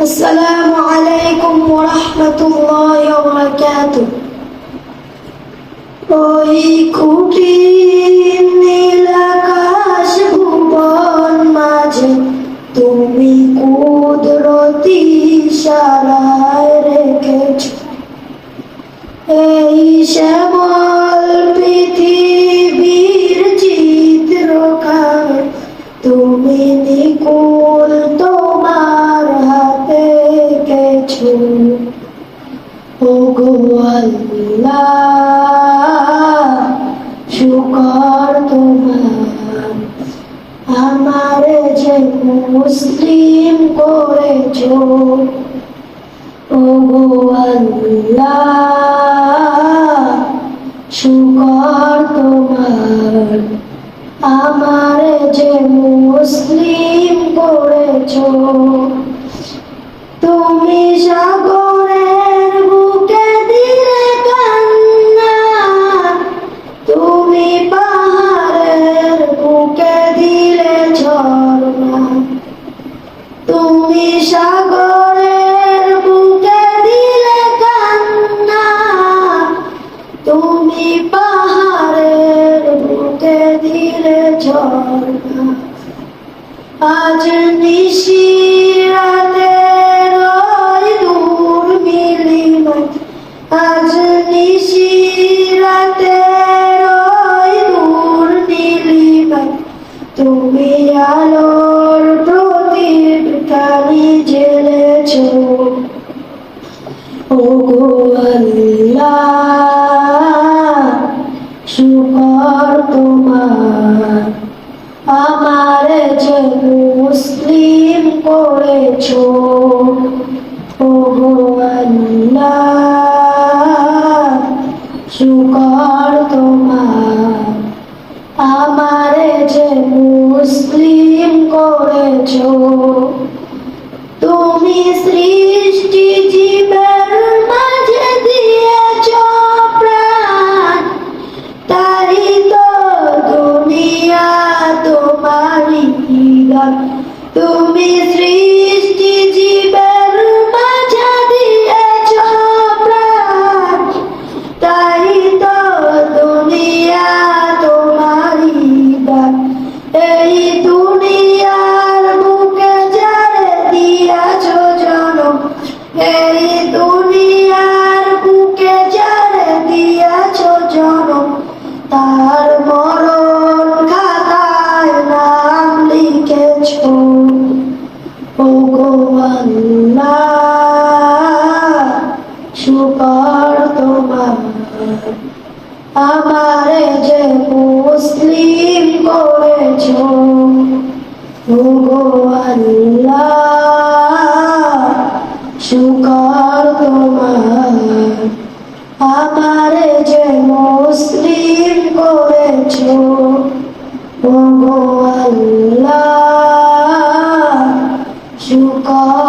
السلام عليكم ورحمة الله وبركاته ওই কুটির নীলাকাশ ভুবন মাঝে তুমি কুদরতি সারায় রেখেছ এই শ্যামল যে মুসলিম করেছ। আল্লাহ। ঝর্ণা আজ নিশিরাতে রয় দূর আজ নিশিরাতে রয় দূর তুমি আলোর প্রদীপ খালি জ্বেলেছ। ও গো আল্লাহ করেছ ও গো আল্লাহ শুকর তোমার আমার যে মুসলিম করেছ তুমি সৃষ্টি জীবের মাঝে দিয়েছ প্রাণ তাই তো দুনিয়া তোমারই তুমি সৃষ্টি জীবের শুকর তোমার। আমারে যে মুসলিম করেছ গো আল্লাহ শুকর তোমার। আমারে যে মুসলিম করেছ গো আল্লাহ শুকর